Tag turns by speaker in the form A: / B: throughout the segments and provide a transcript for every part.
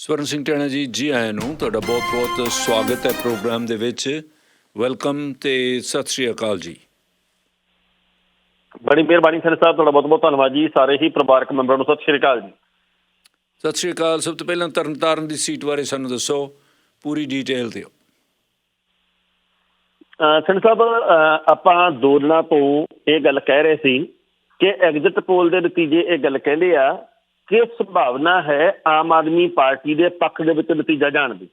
A: ਸਵਰਨ ਸਿੰਘ ਟਾਣਾ ਜੀ ਜੀ ਆਇਆਂ ਨੂੰ ਤੁਹਾਡਾ ਬਹੁਤ-ਬਹੁਤ ਸਵਾਗਤ ਹੈ ਪ੍ਰੋਗਰਾਮ ਦੇ ਵਿੱਚ। ਵੈਲਕਮ ਤੇ ਸਤਿ ਸ਼੍ਰੀ ਅਕਾਲ ਜੀ।
B: ਬੜੀ ਮਿਹਰਬਾਨੀ ਸਰ ਸਾਹਿਬ ਤੁਹਾਡਾ ਬਹੁਤ ਬਹੁਤ ਧੰਨਵਾਦ ਜੀ। ਸਾਰੇ ਹੀ ਪਰਿਵਾਰਕ ਮੈਂਬਰਾਂ ਨੂੰ ਸਤਿ ਸ਼੍ਰੀ ਅਕਾਲ ਜੀ।
A: ਸਤਿ ਸ਼੍ਰੀ ਅਕਾਲ। ਸਭ ਤੋਂ ਪਹਿਲਾਂ ਤਰਨਤਾਰਨ ਦੀ ਸੀਟ ਬਾਰੇ ਸਾਨੂੰ ਦੱਸੋ। ਪੂਰੀ ਡਿਟੇਲ ਦਿਓ।
B: ਸਿੰਘ ਸਾਹਿਬ ਆਪਾਂ ਦੋ ਦਿਨਾਂ ਤੋਂ ਇਹ ਗੱਲ ਕਹਿ ਰਹੇ ਸੀ ਕਿ ਐਗਜ਼ਿਟ ਪੋਲ ਦੇ ਨਤੀਜੇ ਇਹ ਗੱਲ ਕਹਿੰਦੇ ਆ ਕਿ ਸੰਭਾਵਨਾ ਹੈ ਆਮ ਆਦਮੀ ਪਾਰਟੀ ਦੇ ਪੱਖ ਦੇ ਵਿੱਚ ਨਤੀਜਾ ਜਾਣ ਦੀ?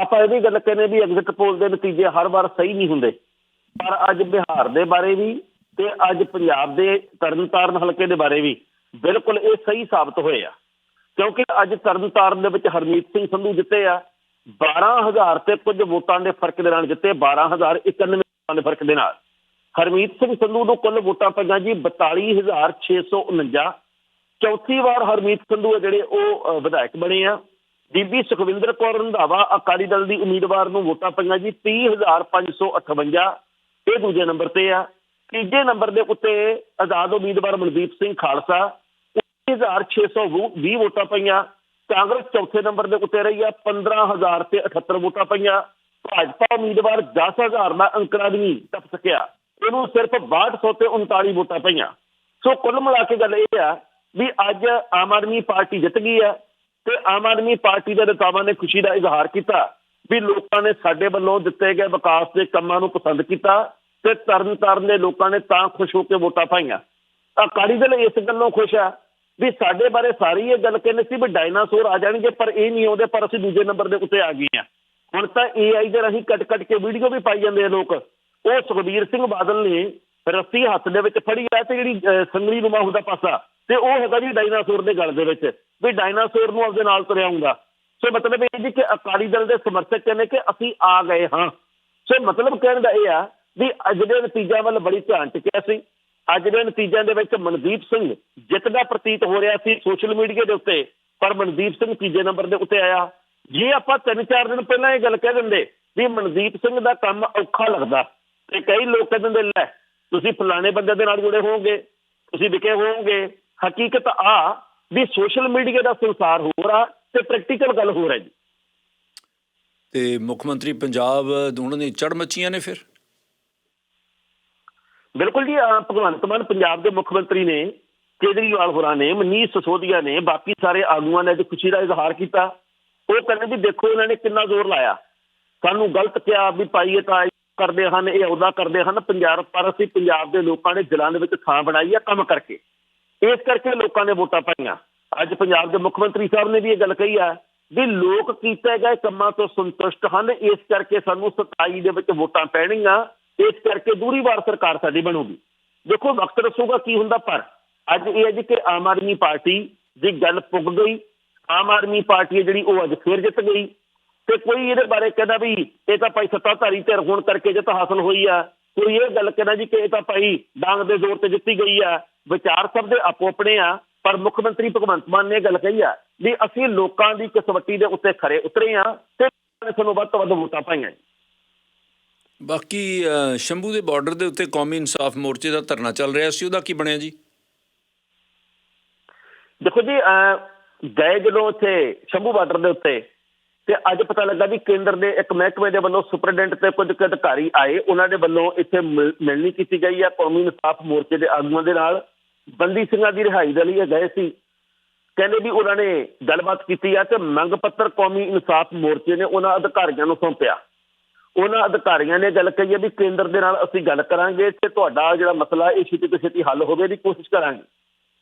B: ਆਪਾਂ ਇਹ ਵੀ ਗੱਲ ਕਹਿੰਦੇ ਵੀ ਐਗਜ਼ਿਟ ਪੋਲ ਦੇ ਨਤੀਜੇ ਹਰ ਵਾਰ ਸਹੀ ਨਹੀਂ ਹੁੰਦੇ। ਪਰ ਅੱਜ ਬਿਹਾਰ ਦੇ ਬਾਰੇ ਵੀ ਤੇ ਅੱਜ ਪੰਜਾਬ ਦੇ ਤਰਨਤਾਰਨ ਹਲਕੇ ਦੇ ਬਾਰੇ ਵੀ ਬਿਲਕੁਲ ਇਹ ਸਹੀ ਸਾਬਤ ਹੋਏ ਆ। ਕਿਉਂਕਿ ਅੱਜ ਤਰਨਤਾਰਨ ਦੇ ਵਿੱਚ ਹਰਮੀਤ ਸਿੰਘ ਸੰਧੂ ਜਿੱਤੇ ਆ 12000 ਤੇ ਕੁਝ ਵੋਟਾਂ ਦੇ ਫ਼ਰਕ ਦੇ ਨਾਲ ਜਿੱਤੇ 12091 ਵੋਟਾਂ ਦੇ ਫ਼ਰਕ ਦੇ ਨਾਲ। ਹਰਮੀਤ ਸਿੰਘ ਸੰਧੂ ਨੂੰ ਕੁੱਲ ਵੋਟਾਂ ਪਈਆਂ ਜੀ 42649 ਚੌਥੀ ਵਾਰ ਹਰਮੀਤ ਸੰਧੂ ਆ ਜਿਹੜੇ ਉਹ ਵਿਧਾਇਕ ਬਣੇ ਆ। ਬੀਬੀ ਸੁਖਵਿੰਦਰ ਕੌਰ ਰੰਧਾਵਾ ਅਕਾਲੀ ਦਲ ਦੀ ਉਮੀਦਵਾਰ ਨੂੰ ਵੋਟਾਂ ਪਈਆਂ ਜੀ 30558 ਇਹ ਦੂਜੇ ਨੰਬਰ ਤੇ ਆ। ਤੀਜੇ ਨੰਬਰ ਦੇ ਉੱਤੇ ਆਜ਼ਾਦ ਉਮੀਦਵਾਰ ਮਨਦੀਪ ਸਿੰਘ ਖਾਲਸਾ 19620 ਵੋਟਾਂ ਪਈਆਂ। ਕਾਂਗਰਸ ਚੌਥੇ ਨੰਬਰ ਦੇ ਉੱਤੇ ਰਹੀ ਆ 15000 ਤੇ 78 ਵੋਟਾਂ ਪਈਆਂ। ਭਾਜਪਾ ਉਮੀਦਵਾਰ 10000 ਦਾ ਅੰਕੜਾ ਵੀ ਨਹੀਂ ਟੱਪ ਸਕਿਆ। ਇਹਨੂੰ ਸਿਰਫ 6200 ਤੇ 39 ਵੋਟਾਂ ਪਈਆਂ। ਸੋ ਕੁੱਲ ਮਿਲਾ ਕੇ ਗੱਲ ਇਹ ਆ ਵੀ ਅੱਜ ਆਮ ਆਦਮੀ ਪਾਰਟੀ ਜਿੱਤ ਗਈ ਆ ਤੇ ਆਮ ਆਦਮੀ ਪਾਰਟੀ ਦੇ ਨੇਤਾਵਾਂ ਨੇ ਖੁਸ਼ੀ ਦਾ ਇਜ਼ਹਾਰ ਕੀਤਾ, ਵੀ ਲੋਕਾਂ ਨੇ ਸਾਡੇ ਵੱਲੋਂ ਦਿੱਤੇ ਗਏ ਵਿਕਾਸ ਦੇ ਕੰਮਾਂ ਨੂੰ ਪਸੰਦ ਕੀਤਾ ਤੇ ਤਰਨ ਤਾਰਨ ਦੇ ਲੋਕਾਂ ਨੇ ਤਾਂ ਖੁਸ਼ ਹੋ ਕੇ ਵੋਟਾਂ ਪਾਈਆਂ। ਅਕਾਲੀ ਦਲ ਇਸ ਗੱਲੋਂ ਖੁਸ਼ ਆ ਵੀ ਸਾਡੇ ਬਾਰੇ ਸਾਰੀ ਇਹ ਗੱਲ ਕਹਿੰਦੇ ਸੀ ਵੀ ਡਾਇਨਾਸੌਰ ਆ ਜਾਣਗੇ, ਪਰ ਇਹ ਨਹੀਂ ਆਉਂਦੇ, ਪਰ ਅਸੀਂ ਦੂਜੇ ਨੰਬਰ ਦੇ ਉੱਤੇ ਆ ਗਏ ਆ ਹੁਣ ਤਾਂ ਏਆਈ ਦੇ ਰਾਹੀਂ ਕੱਟ ਕੱਟ ਕੇ ਵੀਡੀਓ ਵੀ ਪਾਈ ਜਾਂਦੇ ਆ ਲੋਕ। ਉਹ ਸੁਖਬੀਰ ਸਿੰਘ ਬਾਦਲ ਨੇ ਰੱਸੀ ਹੱਥ ਦੇ ਵਿੱਚ ਫੜੀ ਆ ਤੇ ਜਿਹੜੀ ਸੰਗਲੀ ਨੂਮਾ ਹੁੰਦਾ ਪਾਸਾ ਤੇ ਉਹ ਹੈਗਾ ਜੀ ਡਾਇਨਾਸੌਰ ਦੇ ਗਲ ਦੇ ਵਿੱਚ, ਵੀ ਡਾਇਨਾਸੌਰ ਨੂੰ ਆਪਦੇ ਨਾਲ ਤੁਰਿਆ ਹੁੰਦਾ। ਸੋ ਮਤਲਬ ਇਹ ਜੀ ਕਿ ਅਕਾਲੀ ਦਲ ਦੇ ਸਮਰਥਕ ਕਹਿੰਦੇ ਕਿ ਅਸੀਂ ਆ ਗਏ ਹਾਂ। ਸੋ ਮਤਲਬ ਕਹਿਣ ਦਾ ਇਹ ਆ ਵੀ ਅੱਜ ਦੇ ਨਤੀਜਿਆਂ ਵੱਲ ਬੜੀ ਧਿਆਨ ਟਿਕਿਆ ਸੀ। ਅੱਜ ਦੇ ਨਤੀਜਿਆਂ ਦੇ ਵਿੱਚ ਮਨਦੀਪ ਸਿੰਘ ਜਿੱਤ ਦਾ ਪ੍ਰਤੀਤ ਹੋ ਰਿਹਾ ਸੀ ਸੋਸ਼ਲ ਮੀਡੀਆ ਦੇ ਉੱਤੇ, ਪਰ ਮਨਦੀਪ ਸਿੰਘ ਤੀਜੇ ਨੰਬਰ ਦੇ ਉੱਤੇ ਆਇਆ। ਜੇ ਆਪਾਂ ਤਿੰਨ ਚਾਰ ਦਿਨ ਪਹਿਲਾਂ ਇਹ ਗੱਲ ਕਹਿ ਦਿੰਦੇ ਵੀ ਮਨਦੀਪ ਸਿੰਘ ਦਾ ਕੰਮ ਔਖਾ ਲੱਗਦਾ, ਤੇ ਕਈ ਲੋਕ ਕਹਿ ਦਿੰਦੇ, ਲੈ, ਤੁਸੀਂ ਫਲਾਣੇ ਬੰਦੇ ਦੇ ਨਾਲ ਜੁੜੇ ਹੋਵੋਗੇ, ਤੁਸੀਂ ਵਿਕੇ ਹੋਵੋਗੇ ਹਕੀਕਤ ਆ ਵੀ ਸੋਸ਼ਲ ਮੀਡੀਆ ਦਾ ਸੰਸਾਰ ਹੋ ਰਿਹਾ ਤੇ ਪ੍ਰੈਕਟੀਕਲ ਗੱਲ ਹੋ ਰਹੀ ਜੀ।
A: ਤੇ ਮੁੱਖ ਮੰਤਰੀ ਪੰਜਾਬ ਉਹਨਾਂ ਦੀ ਚੜ ਮੱਚੀਆਂ ਨੇ ਫਿਰ?
B: ਬਿਲਕੁਲ ਜੀ ਭਗਵੰਤ ਮਾਨ ਪੰਜਾਬ ਦੇ ਮੁੱਖ ਮੰਤਰੀ ਨੇ ਕੇਜਰੀਵਾਲ ਹੋਰਾਂ ਨੇ ਮਨੀਸ਼ ਸਿਸੋਦੀਆ ਨੇ ਬਾਕੀ ਸਾਰੇ ਆਗੂਆਂ ਨੇ ਅੱਜ ਖੁਸ਼ੀ ਦਾ ਇਜ਼ਹਾਰ ਕੀਤਾ। ਉਹ ਕਹਿੰਦੇ ਵੀ ਦੇਖੋ ਇਹਨਾਂ ਨੇ ਕਿੰਨਾ ਜ਼ੋਰ ਲਾਇਆ। ਸਾਨੂੰ ਗਲਤ ਕਿਹਾ ਵੀ ਇਹ ਤਾਂ ਕਰਦੇ ਹਨ ਇਹ ਅਹੁਦਾ ਕਰਦੇ ਹਨ। ਪੰਜਾਬ ਪਰ ਅਸੀਂ ਪੰਜਾਬ ਦੇ ਲੋਕਾਂ ਨੇ ਦਿਲਾਂ ਦੇ ਵਿੱਚ ਥਾਂ ਬਣਾਈ ਆ ਕੰਮ ਕਰਕੇ। ਇਸ ਕਰਕੇ ਲੋਕਾਂ ਨੇ ਵੋਟਾਂ ਪਾਈਆਂ। ਅੱਜ ਪੰਜਾਬ ਦੇ ਮੁੱਖ ਮੰਤਰੀ ਸਾਹਿਬ ਨੇ ਵੀ ਇਹ ਗੱਲ ਕਹੀ ਆ ਵੀ ਲੋਕ ਕੀਤੇ ਗਏ ਕੰਮਾਂ ਤੋਂ ਸੰਤੁਸ਼ਟ ਹਨ। ਇਸ ਕਰਕੇ ਸਾਨੂੰ 27 ਦੇ ਵਿੱਚ ਵੋਟਾਂ ਪੈਣਗੀਆਂ। ਇਸ ਕਰਕੇ ਦੂਰੀ ਵਾਰ ਸਰਕਾਰ ਸਾਡੀ ਬਣੂਗੀ। ਦੇਖੋ, ਵਕਤ ਦੱਸੂਗਾ ਕੀ ਹੁੰਦਾ, ਪਰ ਅੱਜ ਇਹ ਹੈ ਜੀ ਕਿ ਆਮ ਆਦਮੀ ਪਾਰਟੀ ਦੀ ਗੱਲ ਪੁੱਗ ਗਈ। ਆਮ ਆਦਮੀ ਪਾਰਟੀ ਹੈ ਜਿਹੜੀ ਉਹ ਅੱਜ ਫੇਰ ਜਿੱਤ ਗਈ। ਤੇ ਕੋਈ ਇਹਦੇ ਬਾਰੇ ਕਹਿੰਦਾ ਵੀ ਇਹ ਤਾਂ ਭਾਈ ਸੱਤਾਧਾਰੀ ਧਿਰ ਹੋਣ ਕਰਕੇ ਜਿੱਤ ਹਾਸਲ ਹੋਈ ਆ। ਕੋਈ ਇਹ ਗੱਲ ਕਹਿੰਦਾ ਜੀ ਕਿ ਇਹ ਤਾਂ ਭਾਈ ਡਾਂਗ ਦੇ ਜ਼ੋਰ ਤੇ ਜਿੱਤੀ ਗਈ ਆ। ਵਿਚਾਰ ਸਭ ਦੇ ਆਪੋ ਆਪਣੇ ਆ ਪਰ ਮੁੱਖ ਮੰਤਰੀ ਭਗਵੰਤ ਮਾਨ ਨੇ ਇਹ ਗੱਲ ਕਹੀ ਆ ਵੀ ਅਸੀਂ ਲੋਕਾਂ ਦੀ ਕਸਵੱਟੀ ਦੇ ਉੱਤੇ ਖਰੇ ਉਤਰੇ ਆ ਤੇ ਸਾਨੂੰ ਵੱਧ ਤੋਂ ਵੱਧ ਵੋਟਾਂ ਪਾਈਆਂ।
A: ਬਾਕੀ ਸ਼ੰਭੂ ਦੇ ਬਾਰਡਰ ਦੇ ਉੱਤੇ ਕੌਮੀ ਇਨਸਾਫ ਮੋਰਚੇ ਦਾ ਧਰਨਾ ਚੱਲ ਰਿਹਾ ਸੀ ਉਹਦਾ ਕੀ ਬਣਿਆ ਜੀ
B: ਦੇਖੋ ਜੀ ਗਏ ਜਦੋਂ ਉੱਥੇ ਸ਼ੰਭੂ ਬਾਰਡਰ ਦੇ ਉੱਤੇ ਤੇ ਅੱਜ ਪਤਾ ਲੱਗਾ ਵੀ ਕੇਂਦਰ ਦੇ ਇੱਕ ਮਹਿਕਮੇ ਦੇ ਵੱਲੋਂ ਸੁਪਰਡੈਂਟ ਤੇ ਕੁਝ ਅਧਿਕਾਰੀ ਆਏ ਉਹਨਾਂ ਦੇ ਵੱਲੋਂ ਇੱਥੇ ਮਿਲ- ਮਿਲਣੀ ਕੀਤੀ ਗਈ ਹੈ ਕੌਮੀ ਇਨਸਾਫ ਮੋਰਚੇ ਦੇ ਆਗੂਆਂ ਦੇ ਨਾਲ ਬੰਦੀ ਸਿੰਘਾਂ ਦੀ ਰਿਹਾਈ ਦੇ ਲਈ ਗਏ ਸੀ। ਕਹਿੰਦੇ ਵੀ ਉਹਨਾਂ ਨੇ ਗੱਲਬਾਤ ਕੀਤੀ ਆ ਤੇ ਮੰਗ ਪੱਤਰ ਕੌਮੀ ਇਨਸਾਫ ਮੋਰਚੇ ਨੇ ਉਹਨਾਂ ਅਧਿਕਾਰੀਆਂ ਨੂੰ ਸੌਂਪਿਆ। ਉਹਨਾਂ ਅਧਿਕਾਰੀਆਂ ਨੇ ਗੱਲ ਕਹੀ ਹੈ ਵੀ ਕੇਂਦਰ ਦੇ ਨਾਲ ਅਸੀਂ ਗੱਲ ਕਰਾਂਗੇ ਤੇ ਤੁਹਾਡਾ ਜਿਹੜਾ ਮਸਲਾ ਇਹ ਛੇਤੀ ਤੋਂ ਛੇਤੀ ਹੱਲ ਹੋਵੇ ਦੀ ਕੋਸ਼ਿਸ਼ ਕਰਾਂਗੇ।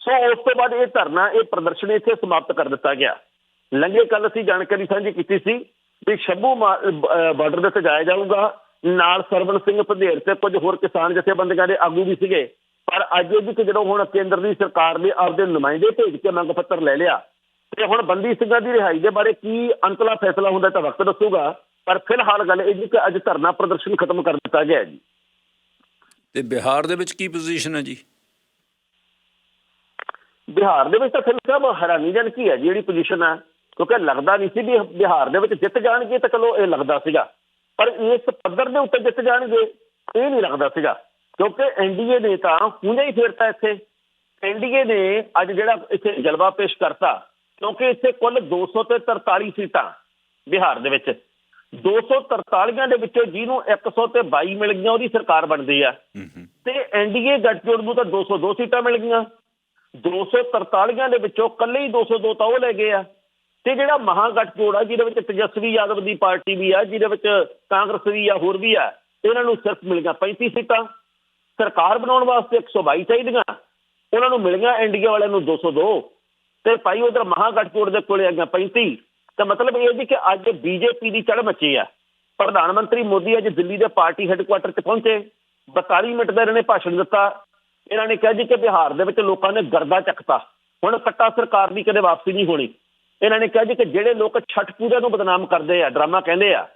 B: ਸੋ ਉਸ ਤੋਂ ਬਾਅਦ ਇਹ ਧਰਨਾ, ਇਹ ਪ੍ਰਦਰਸ਼ਨ ਇੱਥੇ ਸਮਾਪਤ ਕਰ ਦਿੱਤਾ ਗਿਆ। ਲੰਘੇ ਕੱਲ ਅਸੀਂ ਜਾਣਕਾਰੀ ਸਾਂਝੀ ਕੀਤੀ ਸੀ ਵੀ ਸ਼ੰਭੂ ਬਾਰਡਰ ਦੇ ਤੇ ਜਾਇਆ ਜਾਊਗਾ। ਨਾਲ ਸਰਵਨ ਸਿੰਘ ਭਦੇਰ ਤੇ ਕੁਝ ਹੋਰ ਕਿਸਾਨ ਜਥੇਬੰਦੀਆਂ ਦੇ ਆਗੂ ਵੀ ਸੀਗੇ। ਪਰ ਅੱਜ ਇਹ ਵੀ ਕਿ ਜਦੋਂ ਹੁਣ ਕੇਂਦਰ ਦੀ ਸਰਕਾਰ ਨੇ ਆਪਦੇ ਨੁਮਾਇੰਦੇ ਭੇਜ ਕੇ ਮੰਗ ਪੱਤਰ ਲੈ ਲਿਆ ਤੇ ਹੁਣ ਬੰਦੀ ਸਿੰਘਾਂ ਦੀ ਰਿਹਾਈ ਦੇ ਬਾਰੇ ਕੀ ਅੰਤਲਾ ਫੈਸਲਾ ਹੁੰਦਾ ਤਾਂ ਵਕਤ ਦੱਸੂਗਾ ਪਰ ਫਿਲਹਾਲ ਗੱਲ ਇਹ ਜੀ ਕਿ ਅੱਜ ਧਰਨਾ ਪ੍ਰਦਰਸ਼ਨ ਖਤਮ ਕਰ ਦਿੱਤਾ ਗਿਆ ਜੀ।
A: ਤੇ ਬਿਹਾਰ ਦੇ ਵਿੱਚ ਕੀ ਪੋਜੀਸ਼ਨ ਹੈ ਜੀ?
B: ਬਿਹਾਰ ਦੇ ਵਿੱਚ ਤਾਂ ਫਿਰ ਸਭ ਹੈਰਾਨੀਜਨਕ ਹੀ ਹੈ ਜਿਹੜੀ ਪੋਜੀਸ਼ਨ ਹੈ ਕਿਉਂਕਿ ਲੱਗਦਾ ਨਹੀਂ ਸੀ ਵੀ ਬਿਹਾਰ ਦੇ ਵਿੱਚ ਜਿੱਤ ਜਾਣਗੇ ਤਾਂ ਚਲੋ ਇਹ ਲੱਗਦਾ ਸੀਗਾ ਪਰ ਇਸ ਪੱਧਰ ਦੇ ਉੱਤੇ ਜਿੱਤ ਜਾਣਗੇ ਇਹ ਨਹੀਂ ਲੱਗਦਾ ਸੀਗਾ। ਕਿਉਂਕਿ ਐਨਡੀਏ ਨੇ ਤਾਂ ਹੁਣੇ ਹੀ ਫੇਰਤਾ ਇੱਥੇ। ਐਨਡੀਏ ਨੇ ਅੱਜ ਜਿਹੜਾ ਇੱਥੇ ਜਲਵਾ ਪੇਸ਼ ਕਰਤਾ ਕਿਉਂਕਿ ਇੱਥੇ ਕੁੱਲ 200 ਤੇ 43 ਸੀਟਾਂ ਬਿਹਾਰ ਦੇ ਵਿੱਚ। 243 ਦੇ ਵਿੱਚੋਂ ਜਿਹਨੂੰ 100 ਤੇ 22 ਮਿਲ ਗਈਆਂ ਉਹਦੀ ਸਰਕਾਰ ਬਣਦੀ ਆ। ਤੇ ਐਨਡੀਏ ਗੱਠਜੋੜ ਨੂੰ ਤਾਂ 202 ਸੀਟਾਂ ਮਿਲ ਗਈਆਂ। 243 ਦੇ ਵਿੱਚੋਂ ਕੱਲੇ ਹੀ 202 ਤਾਂ ਉਹ ਲੈ ਗਏ ਆ। ਤੇ ਜਿਹੜਾ ਮਹਾ ਗੱਠਜੋੜ ਆ ਜਿਹਦੇ ਵਿੱਚ ਤੇਜਸਵੀ ਯਾਦਵ ਦੀ ਪਾਰਟੀ ਵੀ ਆ ਜਿਹਦੇ ਵਿੱਚ ਕਾਂਗਰਸ ਵੀ ਆ ਹੋਰ ਵੀ ਆ ਇਹਨਾਂ ਨੂੰ ਸਿਰਫ ਮਿਲ ਗਈਆਂ 35 ਸੀਟਾਂ। ਸਰਕਾਰ ਬਣਾਉਣ ਵਾਸਤੇ 122 ਚਾਹੀਦੀਆਂ। ਉਹਨਾਂ ਨੂੰ ਮਿਲੀਆਂ ਇੰਡੀਆ ਵਾਲਿਆਂ ਨੂੰ 202 ਤੇ ਭਾਈ ਉਧਰ ਮਹਾ ਦੇ ਕੋਲੇ ਆਈਆਂ ਗਈਆਂ 35 ਤਾਂ ਮਤਲਬ ਇਹ ਜੀ ਕਿ ਅੱਜ ਬੀਜੇਪੀ ਦੀ ਚੜ ਮੱਚੀ ਆ। ਪ੍ਰਧਾਨ ਮੰਤਰੀ ਮੋਦੀ ਅੱਜ ਦਿੱਲੀ ਦੇ ਪਾਰਟੀ ਹੈੱਡਕੁਆਟਰ 'ਚ ਪਹੁੰਚੇ। 42 ਮਿੰਟ ਦਾ ਇਹਨਾਂ ਨੇ ਭਾਸ਼ਣ ਦਿੱਤਾ। ਇਹਨਾਂ ਨੇ ਕਿਹਾ ਜੀ ਕਿ ਬਿਹਾਰ ਦੇ ਵਿੱਚ ਲੋਕਾਂ ਨੇ ਗਰਦਾ ਚੱਕਤਾ। ਹੁਣ ਕੱਟਾ ਸਰਕਾਰ ਦੀ ਕਦੇ ਵਾਪਸੀ ਨਹੀਂ ਹੋਣੀ। ਇਹਨਾਂ ਨੇ ਕਿਹਾ ਜੀ ਕਿ ਜਿਹੜੇ ਲੋਕ ਛਠ ਪੂਜਾ ਨੂੰ ਬਦਨਾਮ ਕਰਦੇ ਆ, ਡਰਾਮਾ ਕਹਿੰਦੇ ਆ,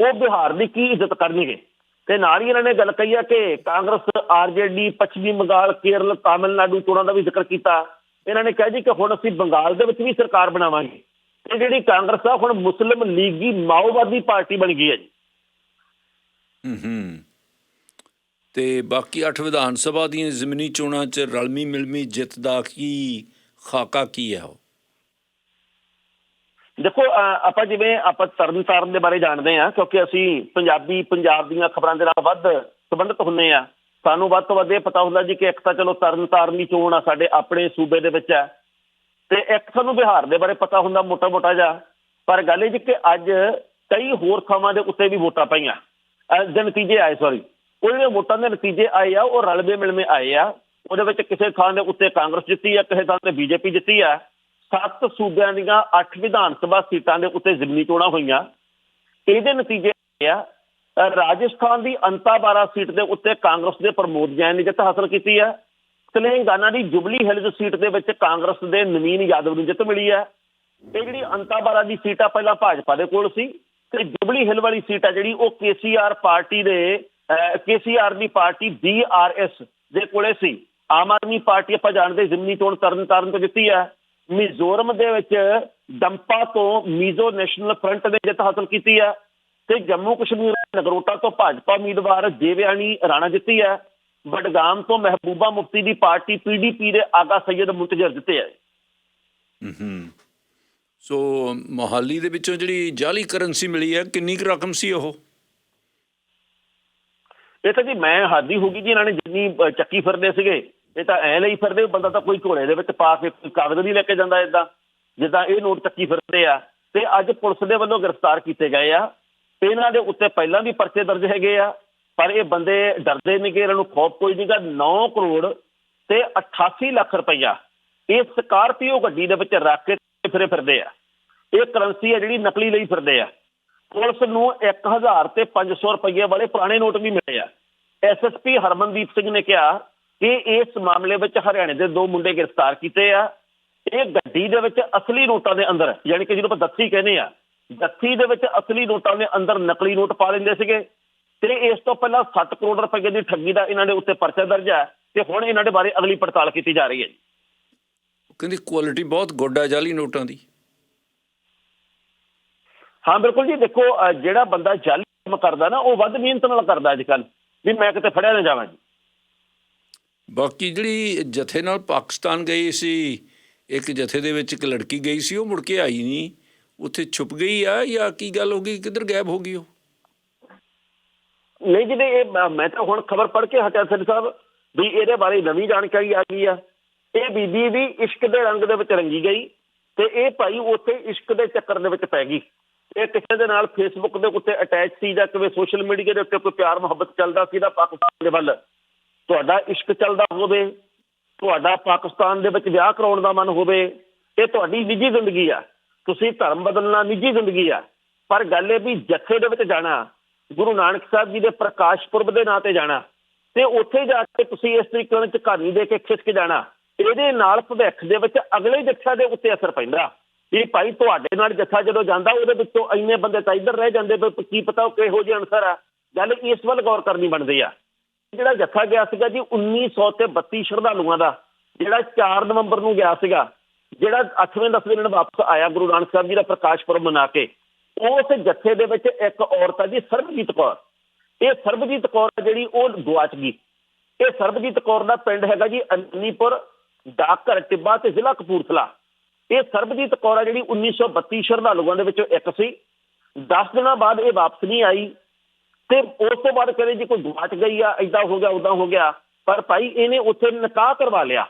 B: ਉਹ ਬਿਹਾਰ ਦੀ ਕੀ ਇੱਜ਼ਤ ਕਰਨਗੇ? ਤੇ ਨਾਲ ਹੀ ਇਹਨਾਂ ਨੇ ਗੱਲ ਕਹੀ ਆ ਕਿ ਕਾਂਗਰਸ, ਆਰਜੇਡੀ, ਪੱਛਮੀ ਬੰਗਾਲ, ਕੇਰਲ, ਤਾਮਿਲਨਾਡੂ ਚੋਣਾਂ ਦਾ ਵੀ ਜ਼ਿਕਰ ਕੀਤਾ। ਇਹਨਾਂ ਨੇ ਕਿਹਾ ਜੀ ਕਿ ਹੁਣ ਅਸੀਂ ਬੰਗਾਲ ਦੇ ਵਿੱਚ ਵੀ ਸਰਕਾਰ ਬਣਾਵਾਂਗੇ। ਤੇ ਜਿਹੜੀ ਕਾਂਗਰਸ ਆ, ਹੁਣ ਮੁਸਲਿਮ ਲੀਗ ਲੀਗੀ ਮਾਓਵਾਦੀ ਪਾਰਟੀ ਬਣ ਗਈ ਹੈ ਜੀ।
A: ਹੂੰ ਹੂੰ। ਤੇ ਬਾਕੀ 8 ਵਿਧਾਨ ਸਭਾ ਦੀਆਂ ਜ਼ਮੀਨੀ ਚੋਣਾਂ 'ਚ ਰਲਮੀ ਮਿਲਮੀ ਜਿੱਤ ਦਾ ਕੀ ਖਾਕਾ ਕੀ ਹੈ ਉਹ?
B: ਦੇਖੋ ਆਪਾਂ ਜਿਵੇਂ ਆਪਾਂ ਤਰਨ ਤਾਰਨ ਦੇ ਬਾਰੇ ਜਾਣਦੇ ਆ ਕਿਉਂਕਿ ਅਸੀਂ ਪੰਜਾਬੀ, ਪੰਜਾਬ ਦੀਆਂ ਖਬਰਾਂ ਦੇ ਨਾਲ ਵੱਧ ਸੰਬੰਧਿਤ ਹੁੰਨੇ ਆ ਸਾਨੂੰ ਵੱਧ ਤੋਂ ਵੱਧ ਇਹ ਪਤਾ ਹੁੰਦਾ ਜੀ ਕਿ ਇੱਕ ਤਾਂ ਚਲੋ ਤਰਨ ਤਾਰਨ ਦੀ ਚੋਣ ਆ, ਸਾਡੇ ਆਪਣੇ ਸੂਬੇ ਦੇ ਵਿੱਚ ਹੈ। ਤੇ ਇੱਕ ਸਾਨੂੰ ਬਿਹਾਰ ਦੇ ਬਾਰੇ ਪਤਾ ਹੁੰਦਾ ਮੋਟਾ ਮੋਟਾ ਜਿਹਾ। ਪਰ ਗੱਲ ਇਹ ਜੀ ਕਿ ਅੱਜ ਕਈ ਹੋਰ ਥਾਵਾਂ ਦੇ ਉੱਤੇ ਵੀ ਵੋਟਾਂ ਪਈਆਂ। ਅਹ ਦੇ ਨਤੀਜੇ ਆਏ ਸੌਰੀ ਉਹ ਜਿਹੜੇ ਵੋਟਾਂ ਦੇ ਨਤੀਜੇ ਆਏ ਆ, ਉਹ ਰਲਵੇਂ ਮਿਲਵੇਂ ਆਏ ਆ। ਉਹਦੇ ਵਿੱਚ ਕਿਸੇ ਥਾਂ ਦੇ ਉੱਤੇ ਕਾਂਗਰਸ ਜਿੱਤੀ ਆ, ਕਿਸੇ ਥਾਂ ਤੇ ਬੀਜੇਪੀ ਜਿੱਤੀ ਆ। ਸੱਤ ਸੂਬਿਆਂ ਦੀਆਂ ਅੱਠ ਵਿਧਾਨ ਸਭਾ ਸੀਟਾਂ ਦੇ ਉੱਤੇ ਜ਼ਿਮਨੀ ਚੋਣਾਂ ਹੋਈਆਂ। ਇਹਦੇ ਨਤੀਜੇ ਆ ਰਾਜਸਥਾਨ ਦੀ ਅੰਤਾਬਾਰਾ ਸੀਟ ਦੇ ਉੱਤੇ ਕਾਂਗਰਸ ਦੇ ਪ੍ਰਮੋਦ ਜੈਨ ਨੇ ਜਿੱਤ ਹਾਸਲ ਕੀਤੀ ਹੈ ਤੇਲੰਗਾਨਾ ਦੀ ਜੁਬਲੀ ਹਿਲਜ਼ ਸੀਟ ਦੇ ਵਿੱਚ ਕਾਂਗਰਸ ਦੇ ਨਵੀਨ ਯਾਦਵ ਨੂੰ ਜਿੱਤ ਮਿਲੀ ਹੈ ਇਹ ਜਿਹੜੀ ਅੰਤਾਬਾਰਾ ਦੀ ਸੀਟ ਆ, ਪਹਿਲਾਂ ਭਾਜਪਾ ਦੇ ਕੋਲ ਸੀ ਤੇ ਜੁਬਲੀ ਹਿਲ ਵਾਲੀ ਸੀਟ ਆ ਜਿਹੜੀ ਉਹ ਕੇਸੀਆਰ ਪਾਰਟੀ ਦੇ ਕੇਸੀਆਰ ਦੀ ਪਾਰਟੀ ਬੀਆਰਐਸ ਦੇ ਕੋਲੇ ਸੀ। ਆਮ ਆਦਮੀ ਪਾਰਟੀ ਆਪਾਂ ਜਾਣਦੇ, ਜ਼ਿਮਨੀ ਚੋਣ ਤਰਨ ਤੋਂ ਜਿੱਤੀ ਹੈ ਮਿਜ਼ੋਰਮ ਦੇ ਵਿੱਚ ਡੰਪਾ ਤੋਂ ਮੀਜ਼ੋ ਨੈਸ਼ਨਲ ਫਰੰਟ ਨੇ ਜਿੱਤ ਹਾਸਲ ਕੀਤੀ ਹੈ ਤੇ ਜੰਮੂ ਕਸ਼ਮੀਰ ਨਗਰੋਟਾ ਤੋਂ ਭਾਜਪਾ ਉਮੀਦਵਾਰ ਦੇਵਿਆਨੀ ਰਾਣਾ ਜਿੱਤੀ ਹੈ। ਬਡਗਾਮ ਤੋਂ ਮਹਿਬੂਬਾ ਮੁਫਤੀ ਦੀ ਪਾਰਟੀ ਪੀਡੀਪੀ ਦੇ ਆਗਾ ਸੈਯਦ ਮੁੰਤਜ਼ਰ ਜਿੱਤੇ ਹੈ।
A: ਸੋ ਮੋਹਾਲੀ ਦੇ ਵਿੱਚੋਂ ਜਿਹੜੀ ਜਾਲੀ ਕਰੰਸੀ ਮਿਲੀ ਹੈ ਕਿੰਨੀ ਕੁ ਰਕਮ ਸੀ ਉਹ?
B: ਇਹ ਤਾਂ ਜੀ ਮੈਂ ਹਾਦੀ ਹੋ ਗਈ ਜੀ ਇਹਨਾਂ ਨੇ ਜਿੰਨੀ ਚੱਕੀ ਫਿਰਦੇ ਸੀਗੇ। ਇਹ ਤਾਂ ਐ ਲਈ ਫਿਰਦੇ ਬੰਦਾ ਤਾਂ ਕੋਈ ਘੋੜੇ ਦੇ ਵਿੱਚ ਪਾ ਕੇ ਕੋਈ ਕਾਗਜ਼ ਨਹੀਂ ਲੈ ਕੇ ਜਾਂਦਾ ਇਦਾਂ ਜਿੱਦਾਂ ਇਹ ਨੋਟ ਚੱਕੀ ਫਿਰਦੇ ਆ, ਤੇ ਅੱਜ ਪੁਲਿਸ ਦੇ ਵੱਲੋਂ ਗ੍ਰਿਫਤਾਰ ਕੀਤੇ ਗਏ ਆ। ਤੇ ਇਹਨਾਂ ਦੇ ਉੱਤੇ ਪਹਿਲਾਂ ਵੀ ਪਰਚੇ ਦਰਜ ਹੈਗੇ ਆ, ਪਰ ਇਹ ਬੰਦੇ ਡਰਦੇ ਨਹੀਂ ਕਿ ਇਹਨਾਂ ਨੂੰ ਖੌਫ ਕੋਈ ਨਹੀਂਗਾ 9 ਕਰੋੜ ਤੇ 88 ਲੱਖ ਰੁਪਈਆ ਇਹ ਸਕਾਰਪੀਓ ਗੱਡੀ ਦੇ ਵਿੱਚ ਰੱਖ ਕੇ ਫਿਰੇ ਫਿਰਦੇ ਆ। ਇਹ ਕਰੰਸੀ ਆ ਜਿਹੜੀ ਨਕਲੀ ਲਈ ਫਿਰਦੇ ਆ। ਪੁਲਿਸ ਨੂੰ 1000 ਤੇ 500 ਰੁਪਏ ਵਾਲੇ ਪੁਰਾਣੇ ਨੋਟ ਵੀ ਮਿਲੇ ਆ। ਐਸਐਸਪੀ ਹਰਮਨਦੀਪ ਸਿੰਘ ਨੇ ਕਿਹਾ ਕਿ ਇਸ ਮਾਮਲੇ ਵਿੱਚ ਹਰਿਆਣੇ ਦੇ ਦੋ ਮੁੰਡੇ ਗ੍ਰਿਫਤਾਰ ਕੀਤੇ ਆ। ਇਹ ਗੱਡੀ ਦੇ ਵਿੱਚ ਅਸਲੀ ਨੋਟਾਂ ਦੇ ਅੰਦਰ ਯਾਨੀ ਕਿ ਜਿਹਨੂੰ ਆਪਾਂ ਦੱਥੀ ਕਹਿੰਦੇ ਆ ਦੱਥੀ ਦੇ ਵਿੱਚ ਅਸਲੀ ਨੋਟਾਂ ਦੇ ਅੰਦਰ ਨਕਲੀ ਨੋਟ ਪਾ ਲੈਂਦੇ ਸੀਗੇ ਤੇ ਇਸ ਤੋਂ ਪਹਿਲਾਂ 7 ਕਰੋੜ ਰੁਪਏ ਦੀ ਠੱਗੀ ਦਾ ਇਹਨਾਂ ਦੇ ਉੱਤੇ ਪਰਚਾ ਦਰਜ ਹੈ ਤੇ ਹੁਣ ਇਹਨਾਂ ਦੇ ਬਾਰੇ ਅਗਲੀ ਪੜਤਾਲ ਕੀਤੀ ਜਾ ਰਹੀ ਹੈ ਜੀ।
A: ਕਹਿੰਦੀ ਕੁਆਲਿਟੀ ਬਹੁਤ ਗੁੱਡ ਹੈ ਜਾਲੀ ਨੋਟਾਂ ਦੀ।
B: ਹਾਂ ਬਿਲਕੁਲ ਜੀ ਦੇਖੋ ਜਿਹੜਾ ਬੰਦਾ ਜਾਲੀ ਕੰਮ ਕਰਦਾ ਨਾ ਉਹ ਵੱਧ ਮਿਹਨਤ ਨਾਲ ਕਰਦਾ ਅੱਜ ਕੱਲ ਵੀ ਮੈਂ ਕਿਤੇ ਫੜਿਆ ਨਾ ਜਾਵਾਂ ਜੀ।
A: ਬਾਕੀ ਜਿਹੜੀ ਜਥੇ ਨਾਲ ਪਾਕਿਸਤਾਨ ਗਈ ਸੀ, ਇੱਕ ਜਥੇ ਦੇ ਵਿੱਚ ਇੱਕ ਲੜਕੀ ਗਈ ਸੀ, ਉਹ ਮੁੜ ਕੇ ਆਈ ਨਹੀਂ। ਉੱਥੇ ਛੁਪ ਗਈ ਆ ਜਾਂ ਕੀ ਗੱਲ ਹੋ ਗਈ? ਕਿੱਧਰ ਗਾਇਬ ਹੋ ਗਈ ਉਹ?
B: ਨਹੀਂ ਜਿਹਦੇ ਇਹ ਮੈਂ- ਤਾਂ ਹੁਣ ਖਬਰ ਪੜ੍ਹ ਕੇ ਹਟਿਆ ਸਰ ਸਾਹਿਬ, ਵੀ ਇਹਦੇ ਬਾਰੇ ਨਵੀਂ ਜਾਣਕਾਰੀ ਆ ਗਈ ਆ। ਇਹ ਬੀਬੀ ਵੀ ਇਸ਼ਕ ਦੇ ਰੰਗ ਦੇ ਵਿੱਚ ਰੰਗੀ ਗਈ ਤੇ ਇਹ ਭਾਈ ਉੱਥੇ ਇਸ਼ਕ ਦੇ ਚੱਕਰ ਦੇ ਵਿੱਚ ਪੈ ਗਈ। ਇਹ ਕਿਸੇ ਦੇ ਨਾਲ ਫੇਸਬੁੱਕ ਦੇ ਉੱਤੇ ਅਟੈਚ ਸੀ ਜਾਂ ਕਿਵੇਂ ਸੋਸ਼ਲ ਮੀਡੀਆ ਦੇ ਉੱਤੇ ਕੋਈ ਪਿਆਰ ਮੁਹੱਬਤ ਚੱਲਦਾ ਸੀ ਦਾ ਪਾਕਿਸਤਾਨ ਦੇ ਵੱਲ। ਤੁਹਾਡਾ ਇਸ਼ਕ ਚੱਲਦਾ ਹੋਵੇ, ਤੁਹਾਡਾ ਪਾਕਿਸਤਾਨ ਦੇ ਵਿੱਚ ਵਿਆਹ ਕਰਾਉਣ ਦਾ ਮਨ ਹੋਵੇ, ਇਹ ਤੁਹਾਡੀ ਨਿੱਜੀ ਜ਼ਿੰਦਗੀ ਆ। ਤੁਸੀਂ ਧਰਮ ਬਦਲਣਾ ਨਿੱਜੀ ਜ਼ਿੰਦਗੀ ਆ। ਪਰ ਗੱਲ ਇਹ ਵੀ ਜੱਥੇ ਦੇ ਵਿੱਚ ਜਾਣਾ, ਗੁਰੂ ਨਾਨਕ ਸਾਹਿਬ ਜੀ ਦੇ ਪ੍ਰਕਾਸ਼ ਪੁਰਬ ਦੇ ਨਾਂ ਤੇ ਜਾਣਾ, ਤੇ ਉੱਥੇ ਜਾ ਕੇ ਤੁਸੀਂ ਇਸ ਤਰੀਕੇ ਨਾਲ ਝਕਾਨੀ ਦੇ ਕੇ ਖਿੱਚ ਕੇ ਜਾਣਾ, ਇਹਦੇ ਨਾਲ ਭਵਿੱਖ ਦੇ ਵਿੱਚ ਅਗਲੇ ਜੱਥਾ ਦੇ ਉੱਤੇ ਅਸਰ ਪੈਂਦਾ। ਵੀ ਭਾਈ ਤੁਹਾਡੇ ਨਾਲ ਜੱਥਾ ਜਦੋਂ ਜਾਂਦਾ, ਉਹਦੇ ਵਿੱਚੋਂ ਇੰਨੇ ਬੰਦੇ ਤਾਂ ਇੱਧਰ ਰਹਿ ਜਾਂਦੇ, ਵੀ ਕੀ ਪਤਾ ਉਹ ਕਿਹੋ ਜਿਹੇ ਅਨਸਰ ਆ। ਗੱਲ ਇਸ ਵੱਲ ਗੌਰ ਕਰਨੀ ਬਣਦੀ ਆ। ਜਿਹੜਾ ਜੱਥਾ ਗਿਆ ਸੀਗਾ ਜੀ 1900 ਤੇ 32 ਸ਼ਰਧਾਲੂਆਂ ਦਾ, ਜਿਹੜਾ 4 ਨਵੰਬਰ ਨੂੰ ਗਿਆ ਸੀਗਾ, ਜਿਹੜਾ 8ਵੇਂ 10ਵੇਂ ਦਿਨ ਵਾਪਸ ਆਇਆ ਗੁਰੂ ਨਾਨਕ ਸਾਹਿਬ ਜੀ ਦਾ ਪ੍ਰਕਾਸ਼ ਪੁਰਬ ਮਨਾ ਕੇ, ਉਸ ਜੱਥੇ ਦੇ ਵਿੱਚ ਇੱਕ ਔਰਤ ਆ ਜੀ, ਸਰਬਜੀਤ ਕੌਰ। ਇਹ ਸਰਬਜੀਤ ਕੌਰ ਆ ਜਿਹੜੀ ਉਹ ਗਵਾਚ ਗਈ ਇਹ ਸਰਬਜੀਤ ਕੌਰ ਦਾ ਪਿੰਡ ਹੈਗਾ ਜੀ ਅੰਨੀਪੁਰ ਡਾਕਰ ਟਿੱਬਾ ਤੇ ਜ਼ਿਲ੍ਹਾ ਕਪੂਰਥਲਾ। ਇਹ ਸਰਬਜੀਤ ਕੌਰ ਆ ਜਿਹੜੀ 1932 ਸ਼ਰਧਾਲੂਆਂ ਦੇ ਵਿੱਚੋਂ ਇੱਕ ਸੀ। 10 ਦਿਨਾਂ ਬਾਅਦ ਇਹ ਵਾਪਸ ਨਹੀਂ ਆਈ। ਤੇ ਉਸ ਤੋਂ ਬਾਅਦ ਕਹਿੰਦੇ ਜੀ ਕੋਈ ਗਵਾਚ ਗਈ ਆ ਐਦਾਂ ਹੋ ਗਿਆ ਉਦਾਂ ਹੋ ਗਿਆ, ਪਰ ਭਾਈ ਇਹਨੇ ਉੱਥੇ ਨਿਕਾਹ ਕਰਵਾ ਲਿਆ।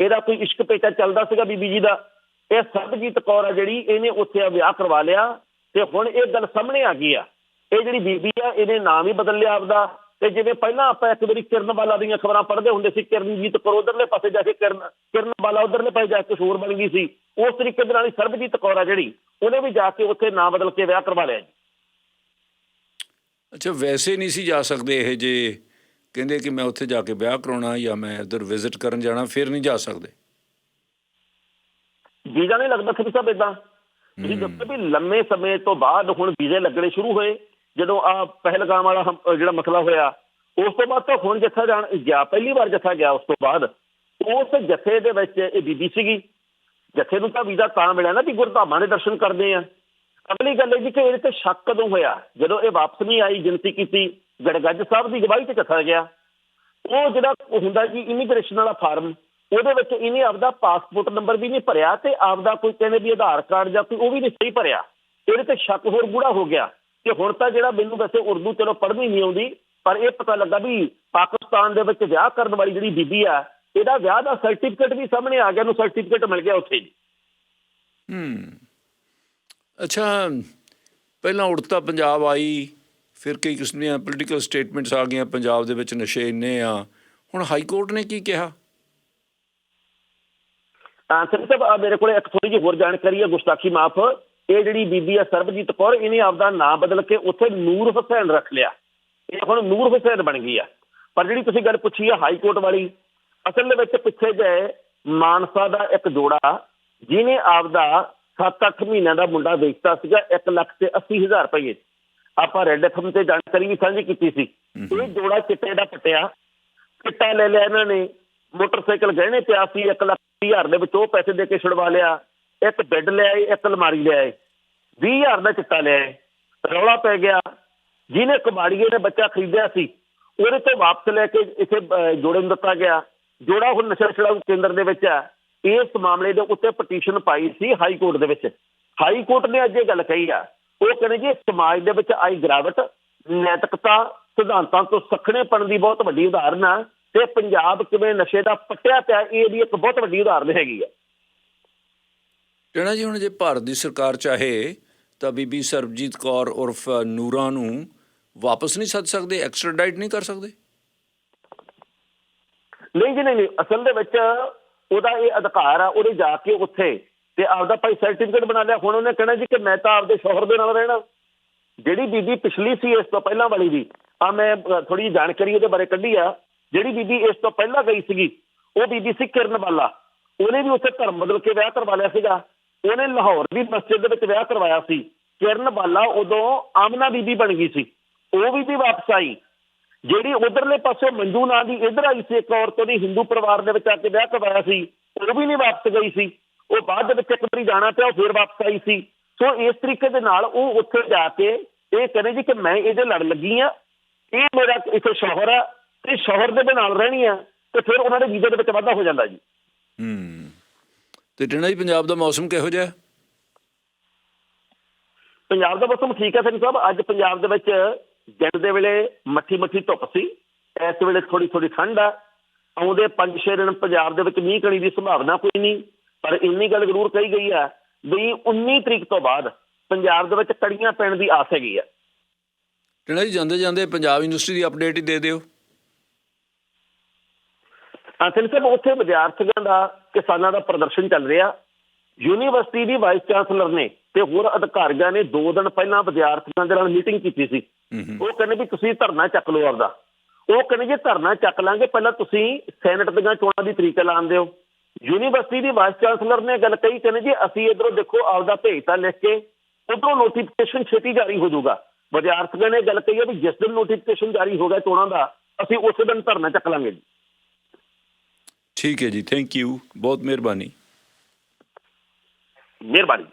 B: ਇਹਦਾ ਕੋਈ ਇਸ਼ਕ ਪੇਚਾ ਚੱਲਦਾ ਸੀਗਾ ਬੀਬੀ ਜੀ ਦਾ। ਇਹ ਸਰਬਜੀਤ ਕੌਰ ਆ ਜਿਹੜੀ, ਇਹਨੇ ਉੱਥੇ ਵਿਆਹ ਕਰਵਾ ਲਿਆ ਤੇ ਹੁਣ ਇਹ ਗੱਲ ਸਾਹਮਣੇ ਆ ਗਈ ਆ। ਇਹ ਜਿਹੜੀ ਬੀਬੀ ਆ, ਇਹਨੇ ਨਾਮ ਹੀ ਬਦਲ ਲਿਆ ਆਪਦਾ। ਤੇ ਜਿਵੇਂ ਪਹਿਲਾਂ ਆਪਾਂ ਇੱਕ ਵਾਰੀ ਕਿਰਨ ਵਾਲਾ ਦੀਆਂ ਖਬਰਾਂ ਪੜ੍ਹਦੇ ਹੁੰਦੇ ਸੀ, ਕਿਰਨਜੀਤ ਕੌਰ ਉਧਰਲੇ ਪਾਸੇ ਜਾ ਕੇ ਕਿਰਨ ਕਿਰਨ ਵਾਲਾ ਉਧਰਲੇ ਪਾਸੇ ਜਾ ਕੇ ਸ਼ੋਰ ਬਣ ਗਈ ਸੀ। ਉਸ ਤਰੀਕੇ ਦੇ ਨਾਲ ਹੀ ਸਰਬਜੀਤ ਕੌਰ ਆ ਜਿਹੜੀ, ਉਹਨੇ ਵੀ ਜਾ ਕੇ ਉੱਥੇ ਨਾਮ ਬਦਲ ਕੇ ਵਿਆਹ ਕਰਵਾ ਲਿਆ ਜੀ।
A: ਅੱਛਾ ਵੈਸੇ ਨਹੀਂ ਸੀ ਜਾ ਸਕਦੇ ਇਹ ਜੇ। ਕਹਿੰਦੇ ਕਿ ਮੈਂ ਉੱਥੇ ਜਾ ਕੇ ਵਿਆਹ ਕਰਾਉਣਾ ਜਾਂ ਮੈਂ ਉਧਰ ਵਿਜ਼ਿਟ ਕਰਨ ਜਾਣਾ ਫਿਰ ਨਹੀਂ ਜਾ ਸਕਦੇ।
B: ਵੀਜ਼ਾ ਨਹੀਂ ਲੱਗਦਾ ਸਭ ਇਦਾਂ ਤੁਸੀਂ ਦੱਸੋ ਵੀ ਲੰਮੇ ਸਮੇਂ ਤੋਂ ਬਾਅਦ ਹੁਣ ਵੀਜ਼ੇ ਲੱਗਣੇ ਸ਼ੁਰੂ ਹੋਏ ਜਦੋਂ ਆ ਪਹਿਲਗਾਮ ਵਾਲਾ ਜਿਹੜਾ ਮਸਲਾ ਹੋਇਆ ਉਸ ਤੋਂ ਬਾਅਦ ਤਾਂ ਹੁਣ ਜੱਥਾ ਜਾਣ ਗਿਆ ਪਹਿਲੀ ਵਾਰ ਜੱਥਾ ਗਿਆ ਉਸ ਤੋਂ ਬਾਅਦ ਉਸ ਜੱਥੇ ਦੇ ਵਿੱਚ ਇਹ ਬੀਬੀ ਸੀਗੀ। ਜੱਥੇ ਨੂੰ ਤਾਂ ਵੀਜ਼ਾ ਤਾਂ ਮਿਲਿਆ ਨਾ ਵੀ ਗੁਰਧਾਮਾਂ ਦੇ ਦਰਸ਼ਨ ਕਰਦੇ ਆ। ਅਗਲੀ ਗੱਲ ਇਹ ਜੀ ਕਿ ਇਹਦੇ ਤੇ ਸ਼ੱਕ ਕਦੋਂ ਹੋਇਆ? ਜਦੋਂ ਇਹ ਵਾਪਸ ਨਹੀਂ ਆਈ ਜਿੰਤੀ ਕੀਤੀ, ਗੜਗੱਜ ਸਾਹਿਬ ਦੀ ਗਵਾਹੀ ਤੇ ਜੱਥਾ ਗਿਆ। ਉਹ ਜਿਹੜਾ ਹੁੰਦਾ ਜੀ ਇਮੀਗ੍ਰੇਸ਼ਨ ਵਾਲਾ ਫਾਰਮ ਉਹਦੇ ਵਿੱਚ ਇਹਨੇ ਆਪਦਾ ਪਾਸਪੋਰਟ ਨੰਬਰ ਵੀ ਨਹੀਂ ਭਰਿਆ ਤੇ ਆਪਦਾ ਕੋਈ ਕਹਿੰਦੇ ਵੀ ਆਧਾਰ ਕਾਰਡ ਜਾਂ ਕੋਈ ਉਹ ਵੀ ਨਹੀਂ ਸਹੀ ਭਰਿਆ। ਇਹਦੇ ਤੇ ਸ਼ੱਕ ਹੋਰ ਗੂੜਾ ਹੋ ਗਿਆ। ਕਿ ਹੁਣ ਤਾਂ ਜਿਹੜਾ ਮੈਨੂੰ ਵੈਸੇ ਉਰਦੂ ਚਲੋ ਪੜ੍ਹਨੀ ਨਹੀਂ ਆਉਂਦੀ, ਪਰ ਇਹ ਪਤਾ ਲੱਗਾ ਵੀ ਪਾਕਿਸਤਾਨ ਦੇ ਵਿੱਚ ਵਿਆਹ ਕਰਨ ਵਾਲੀ ਜਿਹੜੀ ਬੀਬੀ ਆ, ਇਹਦਾ ਵਿਆਹ ਦਾ ਸਰਟੀਫਿਕੇਟ ਵੀ ਸਾਹਮਣੇ ਆ ਗਿਆ ਨੂੰ ਸਰਟੀਫਿਕੇਟ ਮਿਲ ਗਿਆ ਉੱਥੇ ਜੀ।
A: ਹੂੰ। ਅੱਛਾ, ਪਹਿਲਾਂ ਉੜਤਾ ਪੰਜਾਬ ਆਈ, ਫਿਰ ਕਈ ਕਿਸਮ ਦੀਆਂ ਪੋਲੀਟੀਕਲ ਸਟੇਟਮੈਂਟਸ ਆ ਗਈਆਂ, ਪੰਜਾਬ ਦੇ ਵਿੱਚ ਨਸ਼ੇ ਇੰਨੇ ਆ। ਹੁਣ ਹਾਈ ਕੋਰਟ ਨੇ ਕੀ ਕਿਹਾ?
B: ਤਾਂ ਸਿੰਘ ਮੇਰੇ ਕੋਲੇ ਇੱਕ ਥੋੜੀ ਜਿਹੀ ਹੋਰ ਜਾਣਕਾਰੀ ਹੈ, ਗੁਸਤਾਖੀ ਮਾਫ। ਇਹ ਜਿਹੜੀ ਬੀਬੀ ਆ ਸਰਬਜੀਤ ਕੌਰ, ਇਹਨੇ ਆਪਦਾ ਨਾਮ ਬਦਲ ਕੇ ਉੱਥੇ ਨੂਰ ਹੁਸੈਨ ਰੱਖ ਲਿਆ। ਇਹ ਹੁਣ ਨੂਰ ਹੁਸੈਨ ਬਣ ਗਈ ਆ। ਪਰ ਜਿਹੜੀ ਤੁਸੀਂ ਗੱਲ ਪੁੱਛੀ ਆ ਹਾਈ ਕੋਰਟ ਵਾਲੀ, ਅਸਲ ਦੇ ਵਿੱਚ ਪਿੱਛੇ ਜੇ ਮਾਨਸਾ ਦਾ ਇੱਕ ਜੋੜਾ, ਜਿਹਨੇ ਆਪਦਾ 7-8 ਮਹੀਨਿਆਂ ਦਾ ਮੁੰਡਾ ਵੇਚਤਾ ਸੀਗਾ 1 ਲੱਖ ਤੇ 80 ਹਜ਼ਾਰ ਰੁਪਏ ਆਪਾਂ ਰੈੱਡ ਐਫਐਮ ਤੇ ਜਾਣਕਾਰੀ ਵੀ ਸਾਂਝੀ ਕੀਤੀ ਸੀ। ਇਹ ਜੋੜਾ ਚਿੱਟੇ ਦਾ ਪਟਿਆ। ਚਿੱਟਾ ਲੈ ਲਿਆ ਇਹਨਾਂ ਨੇ। ਮੋਟਰਸਾਈਕਲ ਗਹਿਣੇ ਪਿਆ ਸੀ 1 ਲੱਖ ਹਜ਼ਾਰ ਦੇ ਵਿੱਚ ਉਹ ਪੈਸੇ ਦੇ ਕੇ ਛੁਡਵਾ ਲਿਆ। ਇੱਕ ਬੈੱਡ ਲਿਆਏ ਇੱਕ ਅਲਮਾਰੀ ਲਿਆਏ 20000 ਦਾ ਚਿੱਟਾ ਲਿਆਏ ਰੌਲਾ ਪੈ ਗਿਆ। ਜਿਹਨੇ ਕਬਾੜੀਏ ਨੇ ਬੱਚਾ ਖਰੀਦਿਆ ਸੀ ਉਹਦੇ ਤੋਂ ਵਾਪਸ ਲੈ ਕੇ ਇੱਥੇ ਜੋੜੇ ਨੂੰ ਦਿੱਤਾ ਗਿਆ। ਜੋੜਾ ਹੁਣ ਨਸ਼ਾ ਛੁਡਾਊ ਕੇਂਦਰ ਦੇ ਵਿੱਚ ਹੈ। ਇਸ ਮਾਮਲੇ ਦੇ ਉੱਤੇ ਪਟੀਸ਼ਨ ਪਾਈ ਸੀ ਹਾਈ ਕੋਰਟ ਦੇ ਵਿੱਚ। ਹਾਈ ਕੋਰਟ ਨੇ ਅੱਜ ਇਹ ਗੱਲ ਕਹੀ ਆ। ਉਹ ਕਹਿੰਦੇ ਜੀ ਸਮਾਜ ਦੇ ਵਿੱਚ ਆਈ ਗਿਰਾਵਟ ਨੈਤਿਕਤਾ ਸਿਧਾਂਤਾਂ ਤੋਂ ਸਖਣੇਪਣ ਦੀ ਬਹੁਤ ਵੱਡੀ ਉਦਾਹਰਨ ਆ ਤੇ ਪੰਜਾਬ ਕਿਵੇਂ ਨਸ਼ੇ ਦਾ ਪੱਟਿਆ ਪਿਆ ਇਹ ਵੀ ਇੱਕ ਬਹੁਤ ਵੱਡੀ ਉਦਾਹਰਨ ਹੈਗੀ ਆ।
A: ਟਣਾ ਜੀ ਹੁਣ ਜੇ ਭਾਰਤ ਦੀ ਸਰਕਾਰ ਚਾਹੇ ਤਾਂ ਬੀਬੀ ਸਰਬਜੀਤ ਕੌਰ ਉਰਫ ਨੂਰਾ ਨੂੰ ਵਾਪਸ ਨਹੀਂ ਸੱਦ ਸਕਦੇ ਐਕਸਟ੍ਰਾਡਾਈਟ ਨਹੀਂ ਕਰ ਸਕਦੇ?
B: ਨਹੀਂ ਜੀ ਨਹੀਂ। ਅਸਲ ਦੇ ਵਿੱਚ ਉਹਦਾ ਇਹ ਅਧਿਕਾਰ ਆ ਉਹਨੇ ਜਾ ਕੇ ਉੱਥੇ ਤੇ ਆਪਦਾ ਭਾਈ ਸਰਟੀਫਿਕੇਟ ਬਣਾ ਲਿਆ। ਹੁਣ ਉਹਨੇ ਕਹਿਣਾ ਜੀ ਕਿ ਮੈਂ ਤਾਂ ਆਪਦੇ ਸ਼ੋਹਰ ਦੇ ਨਾਲ ਰਹਿਣਾ। ਜਿਹੜੀ ਬੀਬੀ ਪਿਛਲੀ ਸੀ, ਇਸ ਤੋਂ ਪਹਿਲਾਂ ਵਾਲੀ ਦੀ ਆ ਮੈਂ ਥੋੜੀ ਜਿਹੀ ਜਾਣਕਾਰੀ ਉਹਦੇ ਬਾਰੇ ਕੱਢੀ ਆ। ਜਿਹੜੀ ਬੀਬੀ ਇਸ ਤੋਂ ਪਹਿਲਾਂ ਗਈ ਸੀਗੀ, ਉਹ ਬੀਬੀ ਸੀ ਕਿਰਨ ਬਾਲਾ ਉਹਨੇ ਵੀ ਉੱਥੇ ਧਰਮ ਬਦਲ ਕੇ ਵਿਆਹ ਕਰਵਾ ਲਿਆ ਸੀਗਾ। ਉਹਨੇ ਲਾਹੌਰ ਦੀ ਮਸਜਿਦ ਦੇ ਵਿੱਚ ਵਿਆਹ ਕਰਵਾਇਆ ਸੀ। ਕਿਰਨ ਬਾਲਾ ਉਦੋਂ ਆਮਨਾ ਬੀਬੀ ਬਣ ਗਈ ਸੀ। ਉਹ ਵੀ ਵੀ ਵਾਪਸ ਆਈ। ਜਿਹੜੀ ਉਧਰਲੇ ਪਾਸੇ ਮੰਜੂ ਨਾਂ ਦੀ ਇਧਰ ਆਈ ਸੀ ਇੱਕ ਔਰਤ ਉਹਦੀ ਹਿੰਦੂ ਪਰਿਵਾਰ ਦੇ ਵਿੱਚ ਆ ਕੇ ਵਿਆਹ ਕਰਵਾਇਆ ਸੀ ਉਹ ਵੀ ਨਹੀਂ ਵਾਪਸ ਗਈ ਸੀ। ਉਹ ਬਾਅਦ ਦੇ ਵਿੱਚ ਇੱਕ ਵਾਰੀ ਜਾਣਾ ਪਿਆ ਉਹ ਫਿਰ ਵਾਪਸ ਆਈ ਸੀ। ਸੋ ਇਸ ਤਰੀਕੇ ਦੇ ਨਾਲ ਉਹ ਉੱਥੇ ਜਾ ਕੇ ਇਹ ਕਹਿੰਦੇ ਜੀ ਕਿ ਮੈਂ ਇਹਦੇ ਲੜ ਲੱਗੀ ਆ ਇਹ ਮੇਰਾ ਇੱਥੇ ਸ਼ੋਹਰ ਆ ਤੇ ਸ਼ੋਹਰ ਦੇ ਨਾਲ ਰਹਿਣੀ ਆ ਤੇ ਫਿਰ ਉਹਨਾਂ ਦੇ ਵੀਜ਼ੇ ਦੇ ਵਿੱਚ ਵਾਧਾ ਹੋ ਜਾਂਦਾ ਜੀ।
A: ਹੂੰ। ਤੇ ਟਣਾ ਜੀ ਪੰਜਾਬ ਦਾ ਮੌਸਮ ਕਿਹੋ ਜਿਹਾ? ਹੈ?
B: ਪੰਜਾਬ ਦਾ ਮੌਸਮ ਠੀਕ ਹੈ ਸਿੰਘ ਸਾਹਿਬ ਅੱਜ ਪੰਜਾਬ ਦੇ ਵਿੱਚ ਦਿਨ ਦੇ ਵੇਲੇ ਮੱਠੀ ਮੱਠੀ ਧੁੱਪ ਸੀ ਇਸ ਵੇਲੇ ਥੋੜੀ ਥੋੜੀ ਠੰਡ ਆ। ਆਉਂਦੇ 5-6 ਦਿਨ ਪੰਜਾਬ ਦੇ ਵਿੱਚ ਮੀਂਹ ਕਣੀ ਦੀ ਸੰਭਾਵਨਾ ਕੋਈ ਨਹੀਂ ਪਰ ਇੰਨੀ ਗੱਲ ਜ਼ਰੂਰ ਕਹੀ ਗਈ ਆ ਵੀ 19 ਤਰੀਕ ਤੋਂ ਬਾਅਦ ਪੰਜਾਬ ਦੇ ਵਿੱਚ ਕੜੀਆਂ ਪੈਣ ਦੀ ਆਸ ਹੈਗੀ ਆ।
A: ਟਣਾ ਜੀ ਜਾਂਦੇ ਜਾਂਦੇ ਪੰਜਾਬ ਯੂਨੀਵਰਸਿਟੀ ਦੀ ਅਪਡੇਟ ਹੀ ਦੇ ਦਿਓ।
B: ਅਸਲ ਸਾਹਿਬ ਉੱਥੇ ਵਿਦਿਆਰਥੀਆਂ ਦਾ ਕਿਸਾਨਾਂ ਦਾ ਪ੍ਰਦਰਸ਼ਨ ਚੱਲ ਰਿਹਾ। ਯੂਨੀਵਰਸਿਟੀ ਦੀ ਵਾਈਸ ਚਾਂਸਲਰ ਨੇ ਤੇ ਹੋਰ ਅਧਿਕਾਰੀਆਂ ਨੇ 2 ਦਿਨ ਪਹਿਲਾਂ ਵਿਦਿਆਰਥੀਆਂ ਦੇ ਨਾਲ ਮੀਟਿੰਗ ਕੀਤੀ ਸੀ। ਉਹ ਕਹਿੰਦੇ ਵੀ ਤੁਸੀਂ ਧਰਨਾ ਚੱਕ ਲਓ ਆਪਦਾ। ਉਹ ਕਹਿੰਦੇ ਜੇ ਧਰਨਾ ਚੱਕ ਲਾਂਗੇ ਪਹਿਲਾਂ ਤੁਸੀਂ ਸੈਨੇਟ ਦੀਆਂ ਚੋਣਾਂ ਦੀ ਤਰੀਕ ਐਲਾਨ ਦਿਓ। ਯੂਨੀਵਰਸਿਟੀ ਦੀ ਵਾਈਸ ਚਾਂਸਲਰ ਨੇ ਗੱਲ ਕਹੀ ਕਹਿੰਦੇ ਜੀ ਅਸੀਂ ਇਧਰੋਂ ਦੇਖੋ ਆਪਦਾ ਭੇਜਤਾ ਲਿਖ ਕੇ ਉਧਰੋਂ ਨੋਟੀਫਿਕੇਸ਼ਨ ਛੇਤੀ ਜਾਰੀ ਹੋ ਜਾਊਗਾ। ਵਿਦਿਆਰਥੀਆਂ ਨੇ ਗੱਲ ਕਹੀ ਹੈ ਵੀ ਜਿਸ ਦਿਨ ਨੋਟੀਫਿਕੇਸ਼ਨ ਜਾਰੀ ਹੋ ਗਿਆ ਚੋਣਾਂ ਦਾ ਅਸੀਂ ਉਸੇ ਦਿਨ ਧਰਨਾ ਚੱਕ ਲਾਂਗੇ ਜੀ।
A: ਠੀਕ ਹੈ ਜੀ ਥੈਂਕ ਯੂ ਬਹੁਤ ਮਿਹਰਬਾਨੀ।
B: ਮਿਹਰਬਾਨੀ